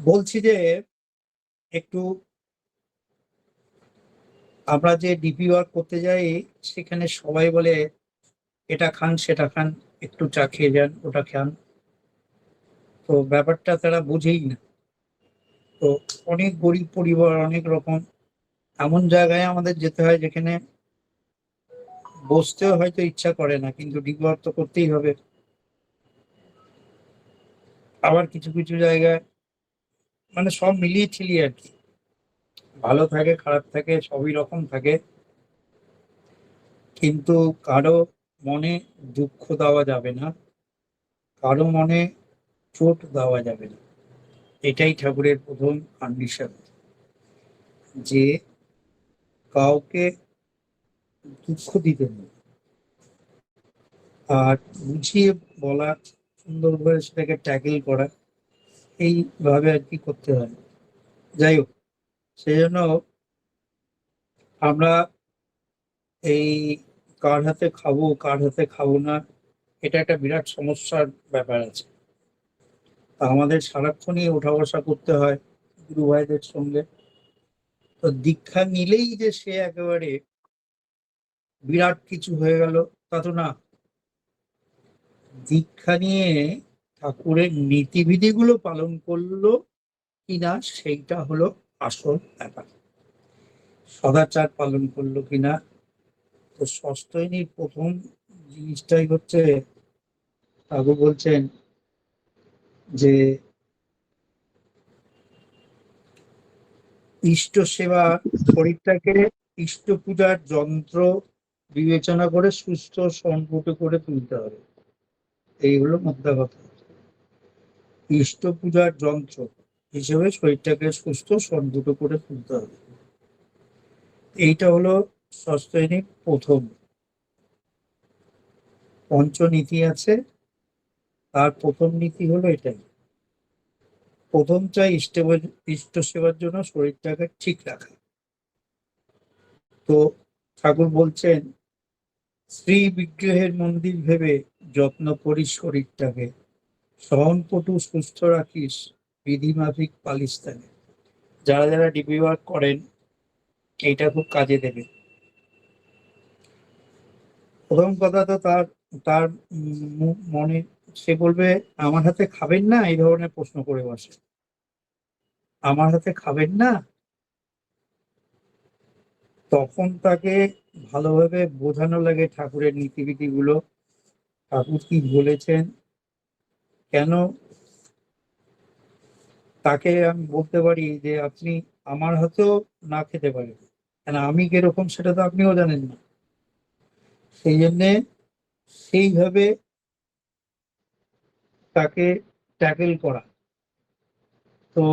বলছি যে একটু আমরা যে ডিপি ওয়ার্ক করতে যাই, সেখানে সবাই বলে, এটা খান, সেটা খান, একটু চা খেয়ে যান, ওটা খান। তো ব্যাপারটা তারা বুঝেই না। তো অনেক গরিব পরিবার, অনেক রকম, এমন জায়গায় আমাদের যেতে হয় যেখানে বসতেও হয়তো ইচ্ছা করে না, কিন্তু ডিপি ওয়ার্ক তো করতেই হবে। আবার কিছু কিছু জায়গায় মানে সব মিলিয়ে ছিলিয়ে আর কি। ভালো থাকে, খারাপ থাকে, সবই রকম থাকে। কিন্তু কারও মনে দুঃখ দেওয়া যাবে না, কারও মনে চোট দেওয়া যাবে না। এটাই ঠাকুরের প্রথম কন্ডিশন যে কাউকে দুঃখ দিতে নেই। আর বুঝিয়ে বলা সুন্দরভাবে সেটাকে ট্যাকেল করা। এইভাবে আর কি করতে হয়। যাই হোক, সেই জন্য আমরা এই কার হাতে খাব, কার হাতে খাব না, এটা একটা বিরাট সমস্যার ব্যাপার আছে। আমাদের সারাক্ষণই ওঠা বসা করতে হয় গুরু ভাইদের সঙ্গে। তো দীক্ষা নিলেই যে সে একেবারে বিরাট কিছু হয়ে গেল, তা তো না। দীক্ষা নিয়ে ঠাকুরের নীতিবিধিগুলো পালন করল কিনা সেইটা হলো আসল ব্যাপার। সদাচার পালন করল কিনা? তো ষষ্ঠনীর প্রথম জিনিসটাই হচ্ছে ঠাকুর বলছেন যে ইষ্ট সেবা শরীরটাকে ইষ্ট পূজার যন্ত্র বিবেচনা করে সুস্থ সংপুট করে তুলতে হবে। এই হলো মোদ্দা কথা ইষ্ট পূজার যন্ত্র হিসেবে শরীরটাকে সুস্থ সংপুট করে তুলতে হবে। এইটা হলো ষষ্ঠনীর প্রথম। পঞ্চনীতি আছে তার প্রথম নীতি হলো এটাই। প্রথম চাই ইষ্ট সেবার জন্য শরীরটাকে ঠিক রাখা। তো ঠাকুর বলছেন, শ্রী বিগ্রহের মন্দির ভেবে যত্ন করি শরীরটাকে। সহনপটু সুস্থ রাখিস, বিধিমাফিক পালিস্তানে যারা যারা ডিপি ওয়ার্ক করেন, এইটা খুব কাজে দেবে। প্রথম কথা তো তার তার মনে, সে বলবে, আমার হাতে খাবেন না? এই ধরনের প্রশ্ন করে বসে। আমার হাতে খাবেন না? তখন তাকে ভালোভাবে বোঝানো লাগে ঠাকুরের নীতিবিধি গুলো ঠাকুর কি বলেছেন? কেন? তাকে আমি বলতে পারি যে আপনি আমার হাতেও না খেতে পারেন। কেন? আমি কীরকম সেটা তো আপনিও জানেন না। সেই জন্যে সেইভাবে তাকে ট্যাকেল করা। তো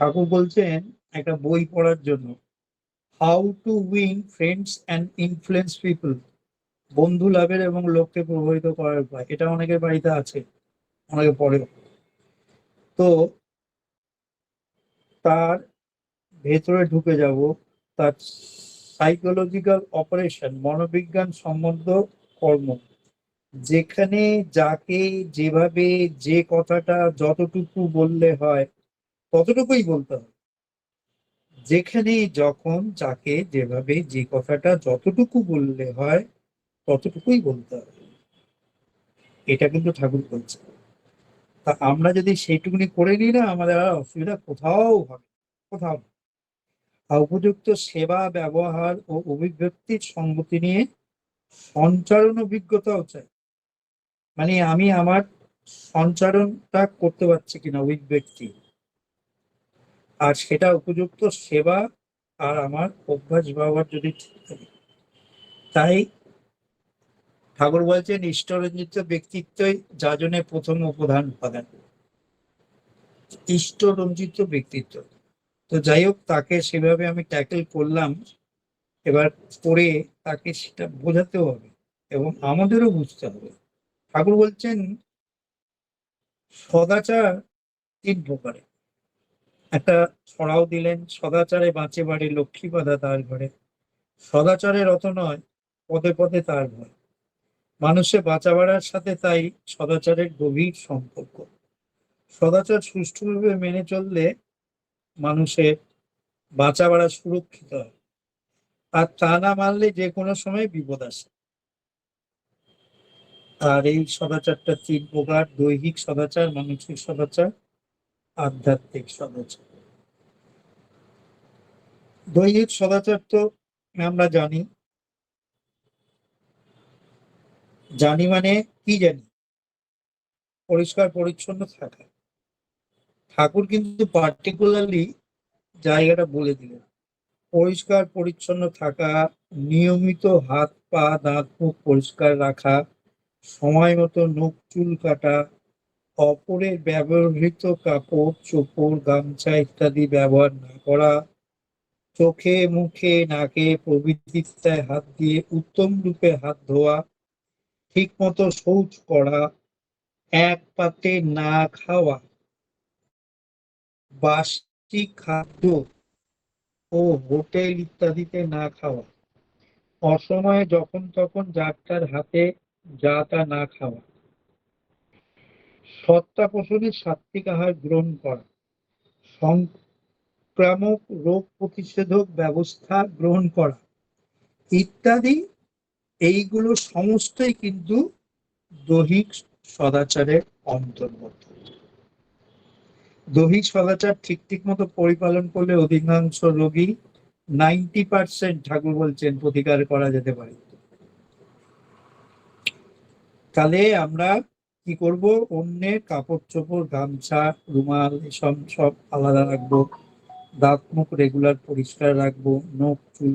ঠাকুর বলছেন একটা বই পড়ার জন্য how to win friends and influence people বন্ধু লাভের এবং লোককে প্রভাবিত করার উপায়। এটা অনেকের বাড়িতে আছে। অনেকে পড়ে। তো তার ভেতরে ঢুকে যাব, তার সাইকোলজিক্যাল অপারেশন মনোবিজ্ঞান সম্বন্ধ কর্ম। যেখানে যাকে যেভাবে যে কথাটা যতটুকু বললে হয়, ততটুকুই বলতে হবে যেখানে যখন যাকে যেভাবে যে কথাটা যতটুকু বললে হয়, ততটুকুই বলতে হবে এটা কিন্তু ঠাকুর বলছে। তা আমরা যদি সেইটুকুনি করে নিই না, আমাদের আর অসুবিধা কোথাও হবে, কোথাও উপযুক্ত সেবা, ব্যবহার ও অভিব্যক্তির সঙ্গতি নিয়ে সঞ্চারণ অভিজ্ঞতাও চাই। মানে আমি আমার সঞ্চারণটা করতে পারছি কিনা অভিব্যক্তি। আর সেটা উপযুক্ত সেবা আর আমার অভ্যাস ব্যবহার যদি ঠিক থাকে। তাই ঠাকুর বলছেন, ইষ্টরঞ্জিত ব্যক্তিত্বই যাজনে প্রথম ও প্রধান উপাদান। ইষ্টরঞ্জিত ব্যক্তিত্ব। তো যাই হোক, তাকে সেভাবে আমি ট্যাকেল করলাম। এবার করে তাকে সেটা বোঝাতে হবে এবং আমাদেরও বুঝতে হবে। ঠাকুর বলছেন, সদাচার তিন প্রকারে। একটা ছড়াও দিলেন, সদাচারে বাঁচে বাড়ি লক্ষ্মী বাধা তার ঘরে। সদাচারে রত নয়, পদে পদে তার ভয় মানুষে বাঁচা বাড়ার সাথে তাই সদাচারের গভীর সম্পর্ক। সদাচার সুষ্ঠুভাবে মেনে চললে মানুষের বাঁচা বাড়া সুরক্ষিত হয়। আর তা না মানলে যে কোনো সময় বিপদ আসে। আর এই সদাচারটা তিন প্রকার দৈহিক সদাচার, মানসিক সদাচার, আধ্যাত্মিক সদাচার। দৈহিক সদাচার তো আমরা জানি জানি মানে কি জানি? পরিষ্কার, পরিচ্ছন্ন থাকা। ঠাকুর কিন্তু পার্টিকুলারলি জায়গাটা বলে দিলেন। পরিষ্কার, পরিচ্ছন্ন থাকা, নিয়মিত হাত, পা, দাঁত, মুখ পরিষ্কার রাখা, সময় মতো নখ চুল কাটা, অপরের ব্যবহৃত কাপড়, চোপড়, গামছা ইত্যাদি ব্যবহার না করা, চোখে, মুখে, নাকে প্রভৃতিতে হাত দিয়ে উত্তম রূপে হাত ধোয়া ঠিক মতো শৌচ করা, এক পাতে না খাওয়া, বাসি খাদ্য ও হোটেল ইত্যাদিতে না খাওয়া, অসময়ে যখন তখন যাত্রার হাতে যা তা না খাওয়া সত্তা পোষণের সাত্বিক আহার গ্রহণ করা, সংক্রামক রোগ প্রতিষেধক ব্যবস্থা গ্রহণ করা ইত্যাদি এইগুলো সমস্তই কিন্তু দৈহিক সদাচারের অন্তর্গত দৈহিক সদাচার ঠিক ঠিক মতো পরিপালন করলে অধিকাংশ রোগী নাইনটি পার্সেন্ট ঠাকুর বলছেন প্রতিকার করা যেতে পারে। তাহলে আমরা কি করব? অন্যের কাপড়, চোপড়, গামছা, রুমাল, এসব সব আলাদা রাখব। দাঁত মুখ রেগুলার পরিষ্কার রাখব। নখ, চুল,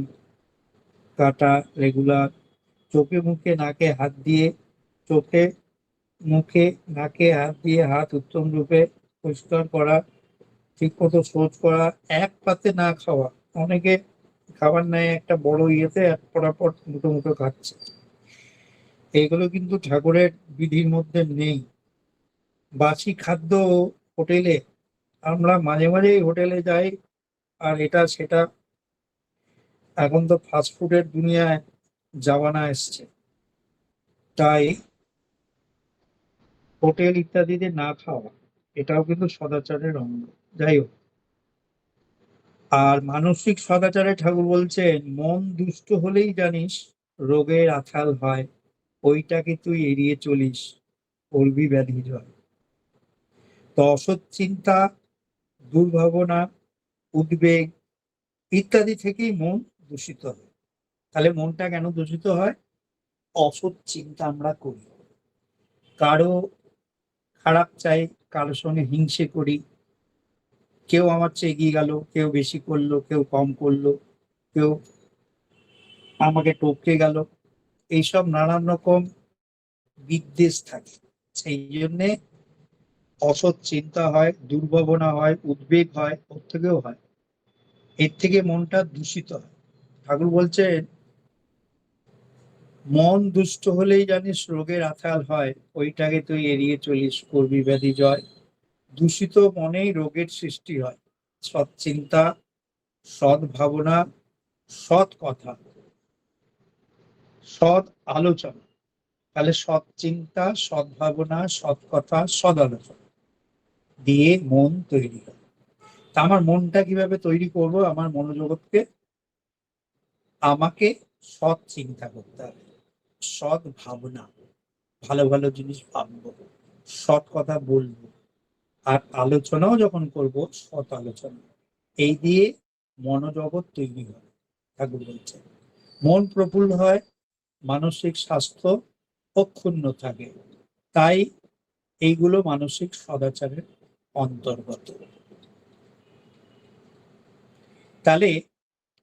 কাটা রেগুলার চোখে মুখে নাকে হাত দিয়ে, চোখে মুখে নাকে হাত দিয়ে হাত উত্তম রূপে পরিষ্কার করা ঠিক মতো শোধ করা, এক পাতে না খাওয়া। অনেকে খাবার নেয় একটা বড় ইয়েতে, এক পরাপর মুঠো মুঠো খাচ্ছে। এগুলো কিন্তু ঠাকুরের বিধির মধ্যে নেই। বাসি খাদ্য হোটেলে, আমরা মাঝে মাঝেই হোটেলে যাই, আর এটা সেটা। এখন তো ফাস্টফুডের দুনিয়ায় জামানা এসছে। তাই হোটেল ইত্যাদিতে না খাওয়া, এটাও কিন্তু সদাচারের অঙ্গ। যাই হোক। আর মানসিক সদাচারে ঠাকুর বলছেন, মন দুষ্ট হলেই জানিস রোগের আথাল হয় ওইটাকে তুই এড়িয়ে চলিস? করবি ব্যাধি জয় তো অসৎ চিন্তা, দুর্ভাবনা, উদ্বেগ ইত্যাদি থেকেই মন দূষিত হয়। তাহলে মনটা কেন দূষিত হয়? অসৎ চিন্তা আমরা করি। কারও খারাপ চাই কারোর সঙ্গে হিংসে করি। কেউ আমার চেয়ে এগিয়ে গেল, কেউ বেশি করল, কেউ কম করল, কেউ আমাকে টপকে গেল। এইসব নানান রকম বিদ্বেষ থাকে। সেই জন্যে অসৎ চিন্তা হয়, দুর্ভাবনা হয়, উদ্বেগ হয়, ওর থেকেও হয়। এর থেকে মনটা দূষিত হয়। ঠাকুর বলছেন মন দুষ্ট হলেই জানিস রোগের আথাল হয়, ওইটাকে তুই এড়িয়ে চলিস করবি ব্যাধি জয়। দূষিত মনেই রোগের সৃষ্টি হয়। সৎ চিন্তা, সৎ ভাবনা, সৎ কথা, সৎ আলোচনা। তাহলে সৎ চিন্তা, সৎ ভাবনা, সৎ কথা, সৎ আলোচনা দিয়ে মন তৈরি হয়। তা আমার মনটা কীভাবে তৈরি করব? আমার মনোজগৎকে আমাকে সৎ চিন্তা করতে হবে। সৎ ভাবনা, ভালো ভালো জিনিস ভাববো, সৎ কথা বলব, আর আলোচনাও যখন করব, সৎ আলোচনা। এই দিয়ে মনোজগৎ তৈরি হয়, ঠাকুর বলছেন। মন প্রফুল্ল হয়, মানসিক স্বাস্থ্য অক্ষুণ্ণ থাকে। তাই এইগুলো মানসিক সদাচারের অন্তর্গত। তাহলে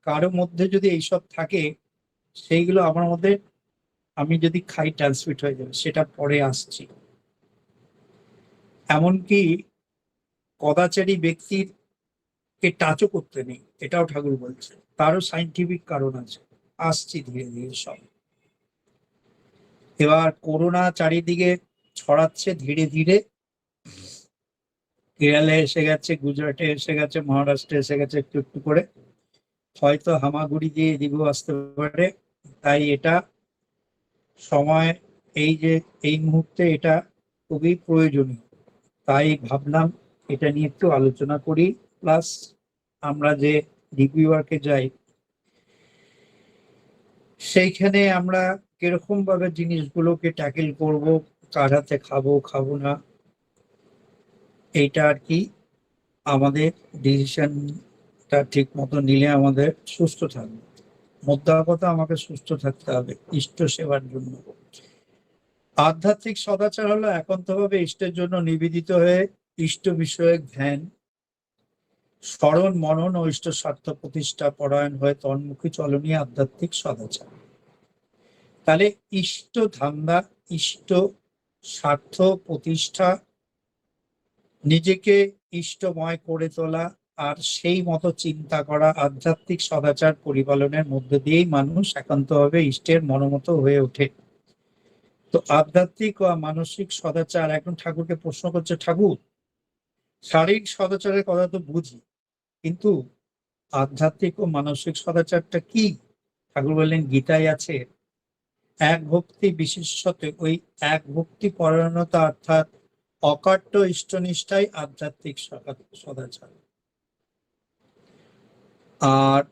কারও মধ্যে যদি এইসব থাকে, সেইগুলো আমার মধ্যে আমি যদি খাই ট্রান্সমিট হয়ে যাবে, সেটা পরে আসছি। এমনকি কদাচারী ব্যক্তির কে টাচও করতে নেই, এটাও ঠাকুর বলছে। তারও সাইন্টিফিক কারণ আছে। আসছি ধীরে ধীরে সব। এবার করোনা চারিদিকে ছড়াচ্ছে ধীরে ধীরে। কেরালে এসে গেছে, গুজরাটে এসে গেছে, মহারাষ্ট্রে এসে গেছে একটু একটু করে। হয়তো হামাগুড়ি দিয়ে এদিকেও আসতে পারে। তাই এটা সময় এই যে, এই মুহূর্তে এটা খুবই প্রয়োজনীয়। তাই ভাবলাম এটা নিয়ে একটু আলোচনা করি। প্লাস আমরা যে ওয়ার্কে যাই, সেইখানে আমরা কীরকম ভাবে জিনিসগুলোকে ট্যাকেল করব, কার হাতে খাব খাব না, এইটা আর কি আমাদের ডিসিশনটা ঠিক মতো নিলে আমাদের সুস্থ থাকবে। মোদ্দা আমাকে সুস্থ থাকতে হবে, ইষ্ট সেবার জন্য। আধ্যাত্মিক সদাচার হলো একান্তভাবে ইষ্টের জন্য নিবেদিত হয়ে ইষ্ট বিষয়ক ধ্যান, স্মরণ, মনন ও ইষ্ট স্বার্থ প্রতিষ্ঠা, পরায়ণ হয়ে তন্মুখী চলনীয় আধ্যাত্মিক সদাচার। তাহলে ইষ্ট ধান্দা, ইষ্ট স্বার্থ প্রতিষ্ঠা, নিজেকে ইষ্টময় করে তোলা আর সেই মতো চিন্তা করা আধ্যাত্মিক সদাচার পরিপালনের মধ্যে দিয়েই মানুষ একান্তভাবে ইষ্টের মনোমত হয়ে ওঠে। তো আধ্যাত্মিক ও মানসিক সদাচার, এখন ঠাকুরকে প্রশ্ন করছে, ঠাকুর, শারীরিক সদাচারের কথা তো বুঝি, কিন্তু আধ্যাত্মিক ও মানসিক সদাচারটা কি? ঠাকুর বললেন, গীতায় আছে, এক ভক্তি বিশেষত ওই এক ভক্তি পরায়ণতা অর্থাৎ অকাট্য ইষ্টনিষ্ঠাই আধ্যাত্মিক সদা- সদাচার। আর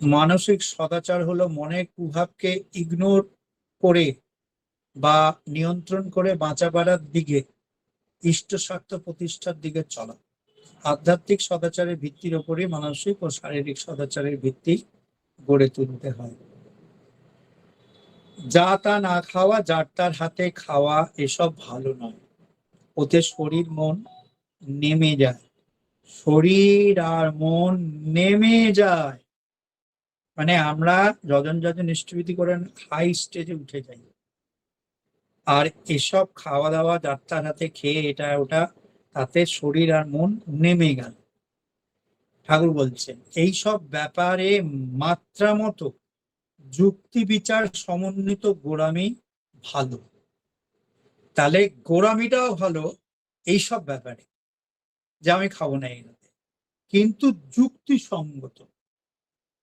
মানসিক সদাচার হলো মনের কুভাবকে ইগনোর করে বা নিয়ন্ত্রণ করে বাঁচা বাড়ার দিকে ইষ্ট স্বার্থ প্রতিষ্ঠার দিকে চলা। আধ্যাত্মিক সদাচারের ভিত্তির ওপরে মানসিক ও শারীরিক সদাচারের ভিত্তি গড়ে তুলতে হয়। যা তা না খাওয়া, যার তার হাতে খাওয়া, এসব ভালো নয়। ওতে শরীর, মন নেমে যায়। শরীর আর মন নেমে যায়। মানে আমরা যজন যজন ইষ্টবিধি করেন হাই স্টেজে উঠে যাই। আর এসব খাওয়া দাওয়া যাত্রার হাতে খেয়ে এটা ওটা, তাতে শরীর আর মন নেমে গেল। ঠাকুর বলছেন, এইসব ব্যাপারে মাত্রা মতো যুক্তি বিচার সমন্বিত গোড়ামি ভালো। তাহলে গোড়ামিটাও ভালো এইসব ব্যাপারে। যে আমি খাব না এগুলোতে কিন্তু যুক্তিসঙ্গত।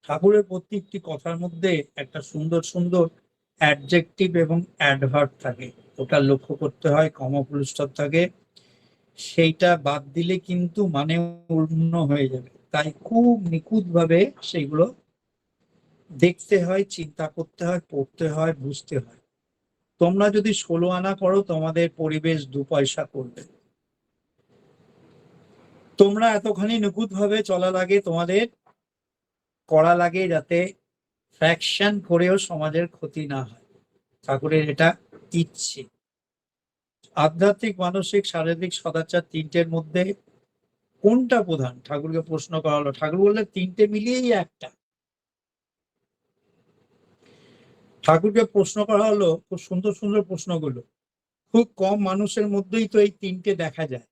ঠাকুরের প্রত্যেকটি কথার মধ্যে একটা সুন্দর সুন্দর অ্যাডজেক্টিভ এবং অ্যাডভার্ব থাকে। ওটা লক্ষ্য করতে হয় কমপুরুষটার থাকে। সেইটা বাদ দিলে কিন্তু মানে পূর্ণ হয়ে যাবে। তাই খুব নিখুঁত ভাবে সেইগুলো দেখতে হয়, চিন্তা করতে হয়, পড়তে হয়, বুঝতে হয়। তোমরা যদি ষোলো আনা করো, তোমাদের পরিবেশ দু পয়সা করবে। তোমরা এতখানি নিখুঁত ভাবে চলা লাগে, তোমাদের করা লাগে যাতে ফ্র্যাকশন করেও সমাজের ক্ষতি না হয়। ঠাকুরের এটা ইচ্ছে। আধ্যাত্মিক, মানসিক, শারীরিক সদাচার তিনটের মধ্যে কোনটা প্রধান? ঠাকুরকে প্রশ্ন করা হলো ঠাকুর বললে তিনটে মিলিয়েই একটা। ঠাকুরকে প্রশ্ন করা হলো, খুব সুন্দর সুন্দর প্রশ্নগুলো। খুব কম মানুষের মধ্যেই তো এই তিনটে দেখা যায়।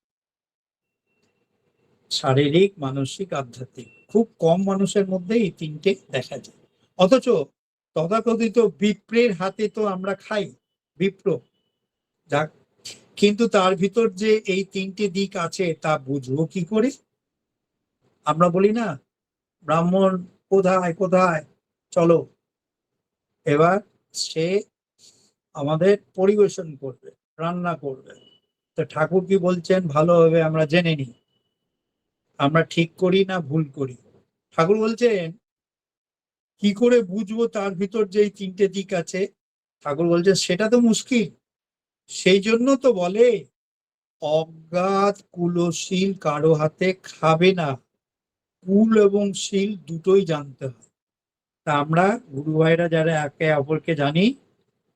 শারীরিক, মানসিক, আধ্যাত্মিক। খুব কম মানুষের মধ্যে এই তিনটে দেখা যায়। অথচ তথাকথিত বিপ্রের হাতে তো আমরা খাই, বিপ্র। যাক, কিন্তু তার ভিতর যে এই তিনটে দিক আছে, তা বুঝব কি করে? আমরা বলি না, ব্রাহ্মণ কোথায় কোথায়? চলো, এবার সে আমাদের পরিবেশন করবে, রান্না করবে। তো ঠাকুর কি বলছেন? ভালোভাবে আমরা জেনে নিই। আমরা ঠিক করি না ভুল করি। ঠাকুর বলছেন, কি করে বুঝব তার ভিতর যে তিনটে দিক আছে? ঠাকুর বলছেন, সেটা তো মুশকিল। সেই জন্য তো বলে, অজ্ঞাত কুলশীল কারও হাতে খাবে না। কুল এবং শীল দুটোই জানতে হয়। তা আমরা গুরু ভাইরা যারা একে অপরকে জানি,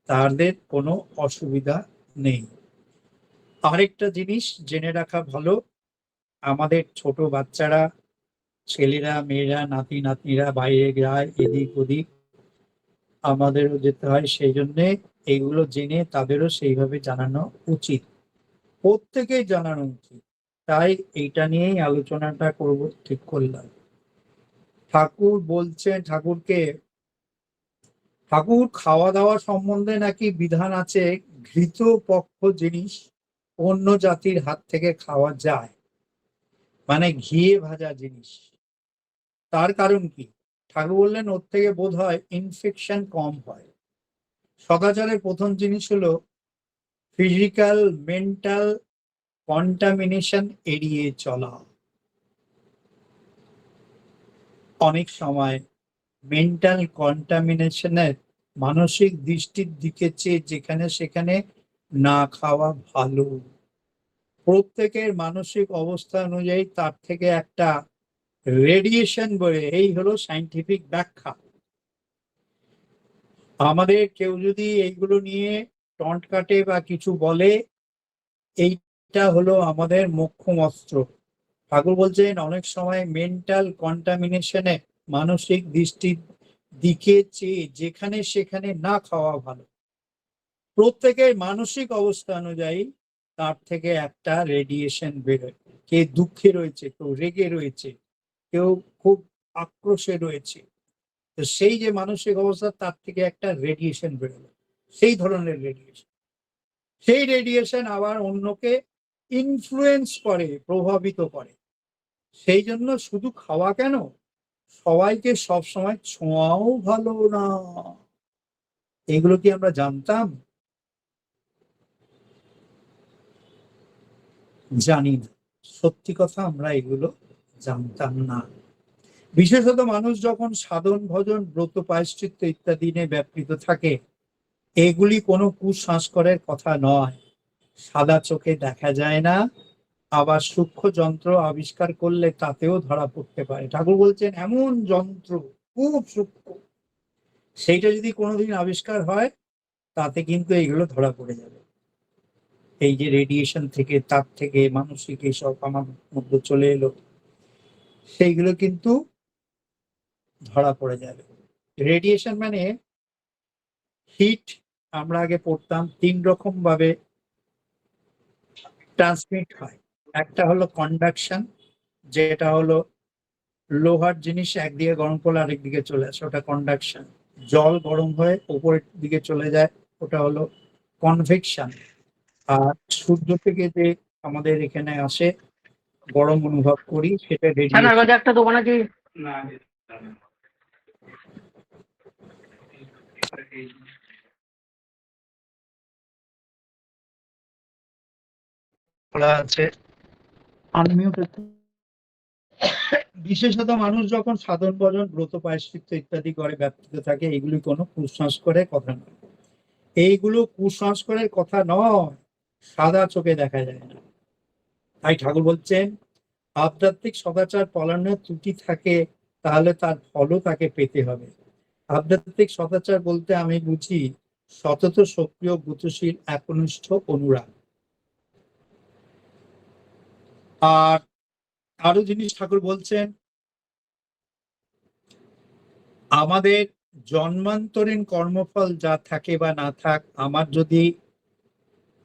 তাদের কোনো অসুবিধা নেই। আরেকটা জিনিস জেনে রাখা ভালো আমাদের ছোট বাচ্চারা, ছেলেরা, মেয়েরা, নাতি, নাতনিরা বাইরে যায়, এদিক ওদিক আমাদেরও যেতে হয়। সেই জন্যে এইগুলো জেনে তাদেরও সেইভাবে জানানো উচিত। প্রত্যেকেই জানানো উচিত। তাই এইটা নিয়েই আলোচনাটা করব ঠিক করলাম। ঠাকুর বলছেন ঠাকুরকে, ঠাকুর খাওয়া দাওয়া সম্বন্ধে নাকি বিধান আছে ঘৃত পক্ষ জিনিস অন্য জাতির হাত থেকে খাওয়া যায়? মানে ঘিয়ে ভাজা জিনিস। তার কারণ কি? ঠাকুর বললেন, ওর থেকে বোধ হয় ইনফেকশন কম হয়। সদাচারের প্রথম জিনিস হলো ফিজিক্যাল মেন্টাল কন্টামিনেশন এড়িয়ে চলা। অনেক সময় মেন্টাল কন্টামিনেশনের মানসিক দৃষ্টির দিকে চেয়ে যেখানে সেখানে না খাওয়া ভালো। প্রত্যেকের মানসিক অবস্থা অনুযায়ী তার থেকে একটা রেডিয়েশন বলে, এই হলো সাইন্টিফিক ব্যাখ্যা। আমাদের কেউ যদি এইগুলো নিয়ে টন্ট কাটে বা কিছু বলে, এইটা হলো আমাদের মোক্ষম অস্ত্র ঠাকুর বলছেন, অনেক সময় মেন্টাল কন্টামিনেশনে মানসিক দৃষ্টির দিকে চেয়ে যেখানে সেখানে না খাওয়া ভালো। প্রত্যেকের মানসিক অবস্থা অনুযায়ী তার থেকে একটা রেডিয়েশন বেরোয় কে দুঃখে রয়েছে, কেউ রেগে রয়েছে, কেউ খুব আক্রোশে রয়েছে। তো সেই যে মানসিক অবস্থা, তার থেকে একটা রেডিয়েশন বেরোলো সেই ধরনের রেডিয়েশন সেই রেডিয়েশন আবার অন্যকে ইনফ্লুয়েন্স করে, প্রভাবিত করে। সেই জন্য শুধু খাওয়া কেন? সবাইকে সব সময় ছোঁয়াও ভালো না। এগুলো কি আমরা জানতাম? জানি না। সত্যি কথা আমরা এগুলো জানতাম না। বিশেষত মানুষ যখন সাধন, ভজন, ব্রত, পায়শ্চিত্ত ইত্যাদি নিয়ে ব্যাপৃত থাকে, এগুলি কোনো কুসংস্কারের কথা নয়। সাদা চোখে দেখা যায় না, আবার সূক্ষ্ম যন্ত্র আবিষ্কার করলে তাতেও ধরা পড়তে পারে। ঠাকুর বলছেন, এমন যন্ত্র খুব সূক্ষ্ম। সেইটা যদি কোনোদিন আবিষ্কার হয়, তাতে কিন্তু এগুলো ধরা পড়ে যাবে। এই যে রেডিয়েশন থেকে, তাপ থেকে, মানসিক এইসব আমার মধ্যে চলে এলো, সেইগুলো কিন্তু ধরা পড়ে যাবে। রেডিয়েশন মানে হিট আমরা আগে পড়তাম, তিন রকম ভাবে ট্রান্সমিট হয়। একটা হলো কন্ডাকশন যেটা হলো লোহার জিনিস একদিকে গরম করলে আরেক দিকে চলে আসে, ওটা কন্ডাকশন জল গরম হয়ে উপরের দিকে চলে যায়, ওটা হলো কনভেকশন আর সূর্য থেকে যে আমাদের এখানে আসে গরম অনুভব করি সেটা রেডিয়েশন একটা দোকান আছে খোলা আছে আনমিউট বিশেষত মানুষ যখন সাধন ভজন ব্রত পায়শ্চিত্ত ইত্যাদি করে ব্যাপৃত থাকে এগুলি কোনো কুসংস্কারের কথা নয় এইগুলো কুসংস্কারের কথা নয় সাদা চোখে দেখা যায় না। তাই ঠাকুর বলছেন, আধ্যাত্মিক সদাচার পালনের ত্রুটি থাকে, তাহলে তার ফলও তাকে পেতে হবে। আধ্যাত্মিক সদাচার বলতে আমি বুঝি, সতত, সক্রিয় বুতশীল একনিষ্ঠ, অনুরাগ। আর আরও জিনিস ঠাকুর বলছেন, আমাদের জন্মান্তরীণ কর্মফল যা থাকে বা না থাক, আমার যদি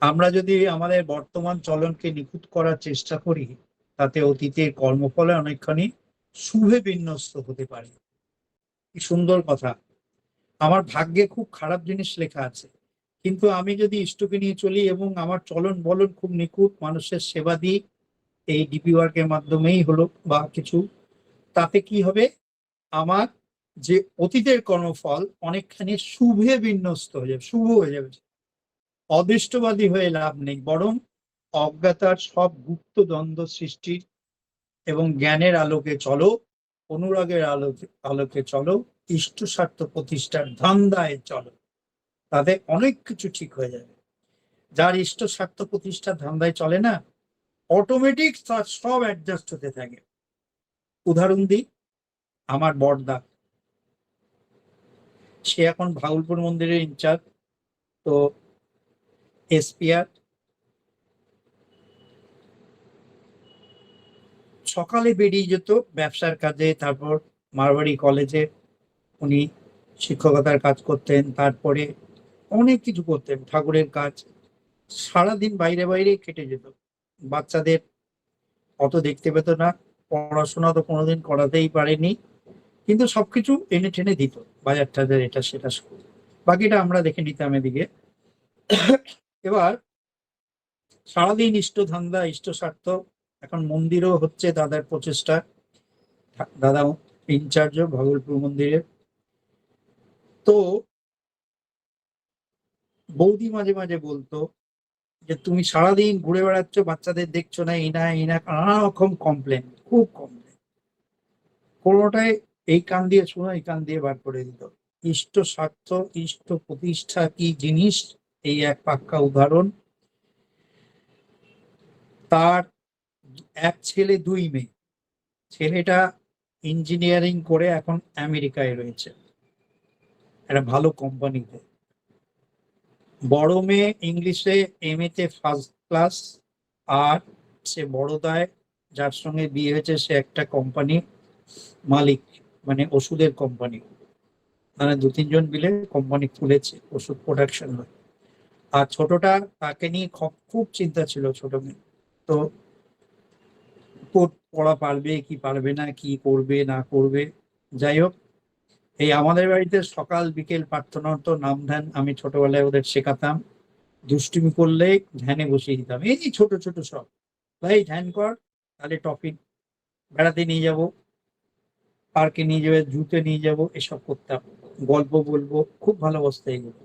আমরা যদি আমাদের বর্তমান চলনকে নিখুঁত করার চেষ্টা করি, তাতে অতীতের কর্মফলে অনেকখানি শুভে বিন্যস্ত হতে পারে। কি সুন্দর কথা। আমার ভাগ্যে খুব খারাপ জিনিস লেখা আছে। কিন্তু আমি যদি ইষ্টকে নিয়ে চলি এবং আমার চলন বলন খুব নিখুঁত মানুষের সেবা দিই, এই ডিপি ওয়ার্কের মাধ্যমেই হলো বা কিছু, তাতে কি হবে? আমার যে অতীতের কর্মফল অনেকখানি শুভে বিন্যস্ত হয়ে যাবে, শুভ হয়ে যাবে। অদৃষ্টবাদী হয়ে লাভ নেই, বরং অজ্ঞাতার সব গুপ্ত দ্বন্দ্ব সৃষ্টির এবং জ্ঞানের আলোকে চলো, অনুরাগের আলোকে আলোকে চলো ইষ্ট স্বার্থ প্রতিষ্ঠার ধান্দায় চলো। তাতে অনেক কিছু ঠিক হয়ে যাবে। যার ইষ্ট স্বার্থ প্রতিষ্ঠার ধান্দায় চলে না অটোমেটিক তার সব অ্যাডজাস্ট হতে থাকে। উদাহরণ দিই, আমার বড়দা। সে এখন ভাগলপুর মন্দিরের ইনচার্জ তো এসপিআর। সকালে বেরিয়ে যেত ব্যবসার কাজে, তারপর মারবাড়ি কলেজে। উনি শিক্ষকতার কাজ করতেন, তারপরে অনেক কিছু করতেন, ঠাকুরের কাজ। সারাদিন বাইরে বাইরে কেটে যেত। বাচ্চাদের অত দেখতে পেত না, পড়াশোনা তো কোনোদিন করাতেই পারেনি, কিন্তু সবকিছু এনে টেনে দিত বাজার টাজার এটা সেটা। বাকিটা আমরা দেখে নিতাম এদিকে। এবার সারাদিন ইষ্ট ধান্দা ইষ্ট স্বার্থ এখন মন্দিরও হচ্ছে দাদার প্রচেষ্টা। দাদা ইনচার্জ, ভাগলপুর মন্দিরের। তো বৌদি মাঝে মাঝে বলতো যে, তুমি সারাদিন ঘুরে বেড়াচ্ছ, বাচ্চাদের দেখছ না, এই না এই না, নানা রকম কমপ্লেন খুব কমপ্লেন কোনোটাই এই কান দিয়ে শোনো, এই কান দিয়ে বার করে দিত। ইষ্ট স্বার্থ ইষ্ট প্রতিষ্ঠা কি জিনিস? এই এক পাক্কা উদাহরণ। তার এক ছেলে, দুই মেয়ে। ছেলেটা ইঞ্জিনিয়ারিং করে এখন আমেরিকায় রয়েছে। একটা ভালো কোম্পানিতে বড় মেয়ে ইংলিশে এম তে ফার্স্ট ক্লাস আর সে বড়দায়, যার সঙ্গে বিয়ে হয়েছে, সে একটা কোম্পানি মালিক মানে ওষুধের কোম্পানি মানে দু তিনজন মিলে কোম্পানি খুলেছে, ওষুধ প্রোডাকশন হয়। আর ছোটটা তাকে নিয়ে খ- খুব চিন্তা ছিল ছোট মেয়ে। তো পড়া পারবে, কি পারবে না, কি করবে, না করবে। যাই হোক, এই আমাদের বাড়িতে সকাল বিকেল প্রার্থনা হতো, নাম ধ্যান আমি ছোটবেলায় ওদের শেখাতাম। দুষ্টুমি করলে ধ্যানে বসিয়ে দিতাম। এই যে ছোট ছোট সব। ভাই, ধ্যান কর, তাহলে টফি বেড়াতে নিয়ে যাব, পার্কে নিয়ে যাবে, জুতে নিয়ে যাব, এসব করতাম। গল্প বলব, খুব ভালোবাসতো এগুলো তো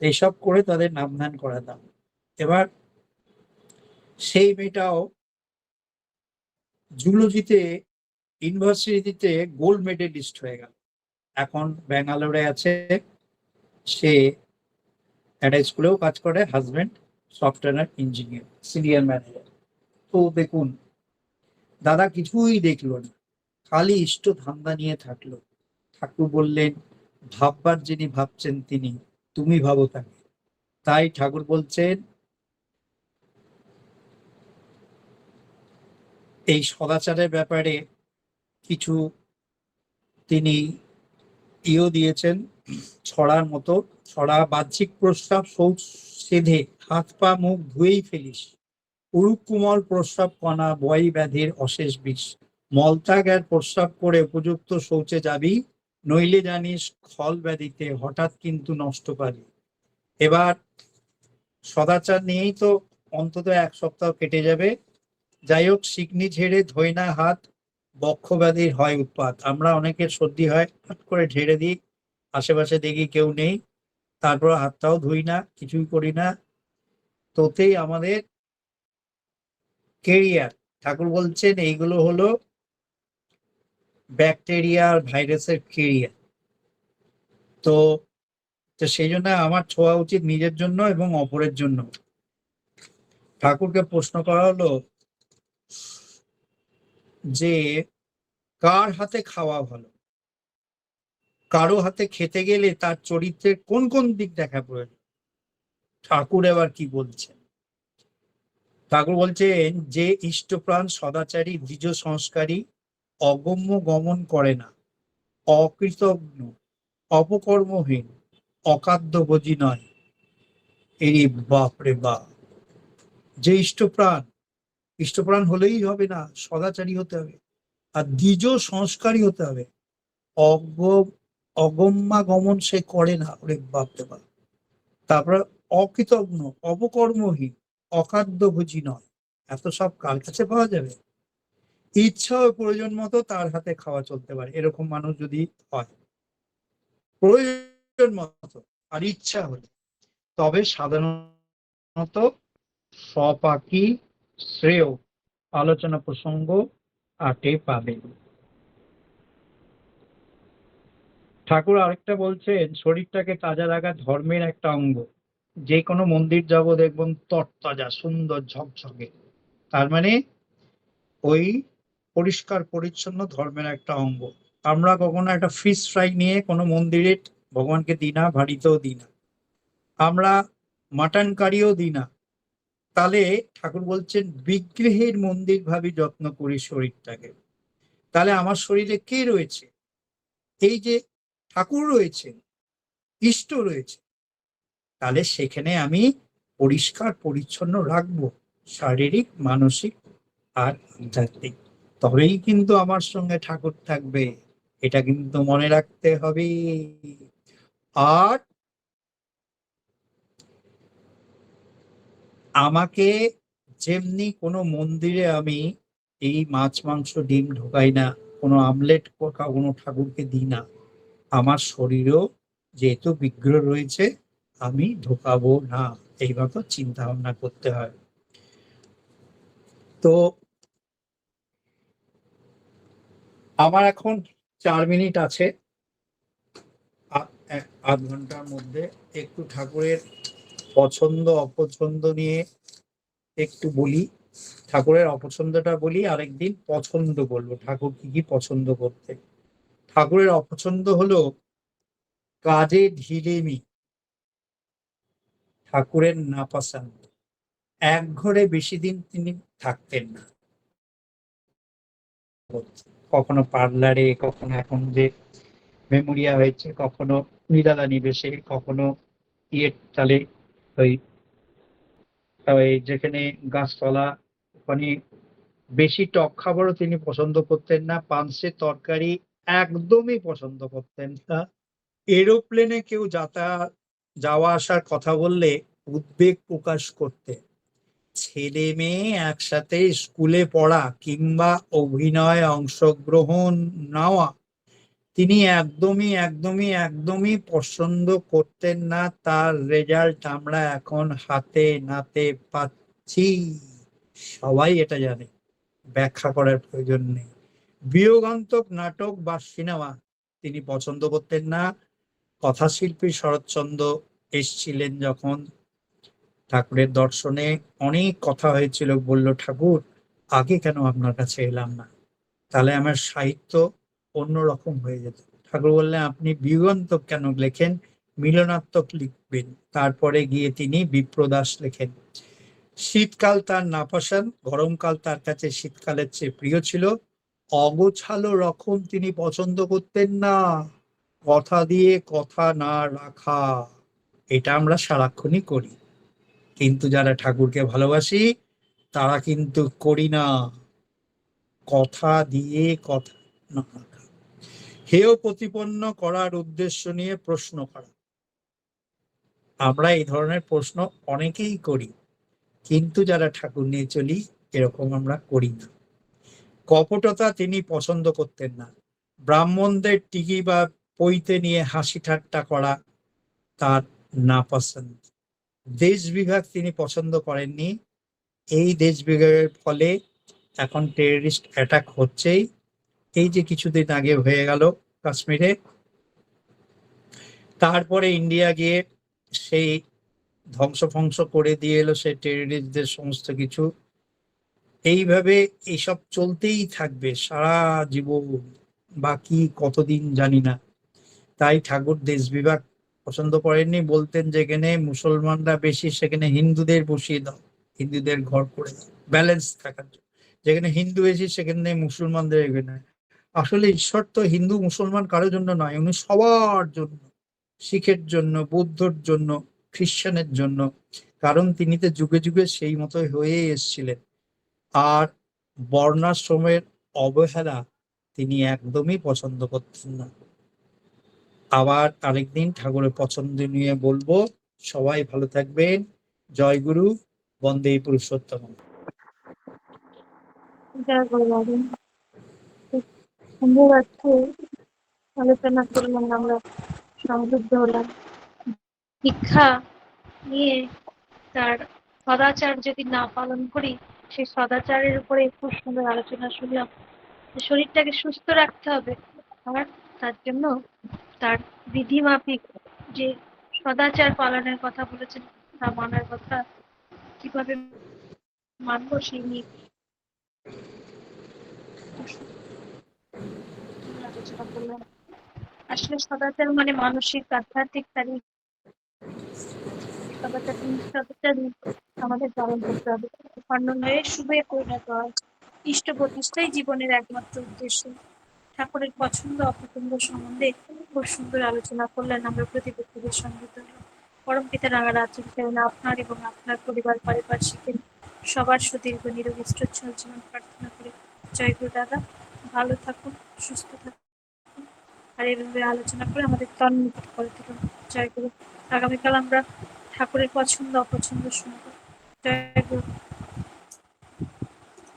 এইসব করে তাদের নাম ধ্যান করাতাম। এবার সেই মেয়েটাও জুলজিতে, ইউনিভার্সিটিতে গোল্ড মেডেলিস্ট হয়ে গেল। এখন ব্যাঙ্গালোরে আছে। সে একটা স্কুলেও কাজ করে, husband software engineer, senior manager. তো দেখুন, দাদা কিছুই দেখল না। খালি ইষ্ট ধান্দা নিয়ে থাকল। ঠাকুর বললেন, ভাববার যিনি ভাবছেন তিনি তুমি ভাবো তাকে। তাই ঠাকুর বলছেন, এই সদাচারের ব্যাপারে কিছু তিনি ইও দিয়েছেন, ছড়ার মতো। ছড়া বাহ্যিক প্রস্রাব শৌচ সেধে হাত পা মুখ ধুয়েই ফেলিস। উরুক কুমল প্রস্রাব কণা বয় ব্যাধির অশেষ বিষ। মলত্যাগ আর প্রস্রাব করে উপযুক্ত শৌচে যাবি। নইলে জানিস খল ব্যাধিতে হঠাৎ কিন্তু নষ্ট পারি এবার সদাচার নিয়েই তো অন্তত এক সপ্তাহ কেটে যাবে। যাই হোক, শিকনি ঝেড়ে ধোয় না হাত, বক্ষ ব্যাধির হয় উৎপাত। আমরা অনেকের সর্দি হয় হাট করে ঝেড়ে দিই। আশেপাশে দেখি কেউ নেই। তারপর হাতটাও ধুই না, কিছুই করি না। তোতেই আমাদের কেরিয়ার ঠাকুর বলছেন, এইগুলো হলো ব্যাকটেরিয়া আর ভাইরাসের কেরিয়ার তো তো সেই জন্য আমার ছোঁয়া উচিত নিজের জন্য এবং অপরের জন্য। ঠাকুরকে প্রশ্ন করা হলো যে, কার হাতে খাওয়া ভালো? কারও হাতে খেতে গেলে তার চরিত্রের কোন কোন দিক দেখা প্রয়োজন? ঠাকুর এবার কি বলছেন? ঠাকুর বলছেন যে, ইষ্টপ্রাণ, সদাচারী, দ্বিজ সংস্কারী অগম্য গমন করে না। অকৃতজ্ঞ, অপকর্মহীন অকাদ্যভোজী নয়। এরি বাপ রে বাপ! যে ইষ্টপ্রাণ ইষ্টপ্রাণ হলেই হবে না, সদাচারী হতে হবে আর দ্বিজ সংস্কারী হতে হবে। অগম্যা গমন সে করে না, ওরে বাপরে বাপ! তারপরে অকৃতজ্ঞ, অপকর্মহীন অখাদ্যভোজী নয়। এত সব কার কাছে পাওয়া যাবে? ইচ্ছা ও প্রয়োজন মতো তার হাতে খাওয়া চলতে পারে, এরকম মানুষ যদি হয়। প্রয়োজন মতো আর ইচ্ছা হলে। তবে সাধারণত স্বপাকি শ্রেয় আলোচনা প্রসঙ্গ আটে পাবে। ঠাকুর আরেকটা বলছেন, শরীরটাকে তাজা রাখা ধর্মের একটা অঙ্গ। যে কোনো মন্দির যাব দেখবেন তরতাজা, সুন্দর ঝকঝকে। তার মানে ওই পরিষ্কার, পরিচ্ছন্ন ধর্মের একটা অঙ্গ। আমরা কখনো একটা ফিশ ফ্রাই নিয়ে কোনো মন্দিরে ভগবানকে দিই না ভারিতেও দিই না। আমরা মাটন কারিও দিই না। তাহলে ঠাকুর বলছেন, বিগ্রহের মন্দির ভাবি যত্ন করি শরীরটাকে। তাহলে আমার শরীরে কে রয়েছে? এই যে ঠাকুর রয়েছে ইষ্ট রয়েছে, তাহলে সেখানে আমি পরিষ্কার, পরিচ্ছন্ন রাখব, শারীরিক, মানসিক আর আধ্যাত্মিক। তবেই কিন্তু আমার সঙ্গে ঠাকুর থাকবে। এটা কিন্তু মনে রাখতে হবে। আর আমাকে যেমনি কোনো মন্দিরে আমি এই মাছ, মাংস, ডিম ঢোকাই না, কোনো আমলেট কোনো ঠাকুরকে দিই না, আমার শরীরেও যেহেতু বিগ্রহ রয়েছে, আমি ঢোকাবো না। এইভাবে চিন্তা ভাবনা করতে হয়। তো আমার এখন চার মিনিট আছে। আধ ঘণ্টার মধ্যে একটু ঠাকুরের পছন্দ, অপছন্দ নিয়ে একটু বলি। ঠাকুরের অপছন্দটা বলি, আরেকদিন পছন্দ বলব। ঠাকুর কি কি পছন্দ করতে। ঠাকুরের অপছন্দ হলো কাজে ঢিলেমি ঠাকুরের নাপাসান। এক ঘরে বেশি দিন তিনি থাকতেন না। কখনো পার্লারে কখনো এখন যে মেমোরিয়া হয়েছে, কখনো নিরালা নিবেশে কখনো ইয়ের তালে ওই যেখানে গাছতলা ওখানে বেশি টক খাবারও তিনি পছন্দ করতেন না পান্সের তরকারি একদমই পছন্দ করতেন না। এরোপ্লেনে কেউ যাতায়াত যাওয়া আসার কথা বললে উদ্বেগ প্রকাশ করতে ছেলে মেয়ে একসাথে স্কুলে পড়া কিংবা অভিনয়ে অংশগ্রহণ নেওয়া। তিনি একদমই একদমই একদমই পছন্দ করতেন না, তার রেজাল্ট আমরা এখন হাতে নাতে পাচ্ছি। সবাই এটা জানে, ব্যাখ্যা করার প্রয়োজন নেই। বিয়োগান্তক নাটক বা সিনেমা তিনি পছন্দ করতেন না। কথাশিল্পী শরৎচন্দ্র এসছিলেন যখন ঠাকুরের দর্শনে অনেক কথা হয়েছিল, বলল, ঠাকুর, আগে কেন আপনার কাছে এলাম না? তাহলে আমার সাহিত্য অন্যরকম হয়ে যেত। ঠাকুর বললেন, আপনি বিয়োগান্তক কেন লেখেন? মিলনাত্মক লিখবেন। তারপরে গিয়ে তিনি বিপ্রদাস লেখেন, শীতকাল তার নাপাসান গরমকাল তার কাছে শীতকালের চেয়ে প্রিয় ছিল। অগোছালো রকম তিনি পছন্দ করতেন না। কথা দিয়ে কথা না রাখা, এটা আমরা সারাক্ষণই করি। কিন্তু যারা ঠাকুরকে ভালোবাসি, তারা কিন্তু করি না। কথা দিয়ে কথা না হেয় প্রতিপন্ন করার উদ্দেশ্য নিয়ে প্রশ্ন করা। আমরা এই ধরনের প্রশ্ন অনেকেই করি, কিন্তু যারা ঠাকুর নিয়ে চলি, এরকম আমরা করি না। কপটতা তিনি পছন্দ করতেন না। ব্রাহ্মণদের টিকি বা পইতে নিয়ে হাসি ঠাট্টা করা তার না পছন্দ দেশ বিভাগ তিনি পছন্দ করেননি। এই দেশ বিভাগের ফলে এখন টেররিস্ট অ্যাটাক হচ্ছেই। এই যে কিছুদিন আগে হয়ে গেল কাশ্মীরে। তারপরে ইন্ডিয়া গিয়ে সেই ধ্বংস ফংস করে দিয়ে এলো সেই টেররিস্টদের সমস্ত কিছু। এইভাবে এইসব চলতেই থাকবে সারা জীবন বাকি কতদিন জানি না। তাই ঠাকুর দেশ বিভাগ পছন্দ করেননি, বলতেন যেখানে মুসলমানরা বেশি সেখানে হিন্দুদের বসিয়ে দাও, হিন্দুদের ঘর করে ব্যালেন্স থাকার জন্য। যেখানে হিন্দু বেশি সেখানে মুসলমানদের এখানে আসলে ঈশ্বর তো হিন্দু মুসলমান কারোর জন্য নয়, উনি সবার জন্য, শিখের জন্য, বৌদ্ধর জন্য, খ্রিস্টানের জন্য। কারণ তিনি তো যুগে যুগে সেই মতোই হয়ে এসছিলেন। আর বর্ণাশ্রমের অবহেলা তিনি একদমই পছন্দ করতেন না। আবার আরেকদিন ঠাকুরের পছন্দ নিয়ে বলব, সবাই ভালো থাকবেন। জয় গুরু, বন্দে পুরুষোত্তম। আলোচনা করলাম আমরা, সমৃদ্ধ হলাম। শিক্ষা নিয়ে তার সদাচার যদি না পালন করি, সেই সদাচারের উপরে খুব সুন্দর আলোচনা শুনলাম। শরীরটাকে সুস্থ রাখতে হবে, আর তার জন্য তার বিধিমাফিক যে সদাচার পালনের কথা বলেছেন, তা মানার কথা কীভাবে মানবো সেই নিয়ে আসলে সদাচার মানে মানসিক, আধ্যাত্মিক তারই সদাচার সদাচারই আমাদের পালন করতে হবে। খণ্ডনয়ে শুভে পরিণত হয় ইষ্ট প্রতিষ্ঠাই জীবনের একমাত্র উদ্দেশ্য। ঠাকুরের পছন্দ অপছন্দ সম্বন্ধে খুব সুন্দর আলোচনা করলেন আমরা প্রতিপক্ষদের সংগীত পরম পিতা রাঙা রাজ্য আপনার এবং আপনার পরিবার পারিপার্শ্বিকের সবার সুদীর্ঘ সুচ্ছল জীবন প্রার্থনা করি। জয় গুরু দাদা, ভালো থাকুন, সুস্থ থাকুন। আর এইভাবে আলোচনা করে আমাদের তন্মুক্ত করে দিল জয় গুরু। আগামীকাল আমরা ঠাকুরের পছন্দ, অপছন্দ শুনব। জয় গুরু।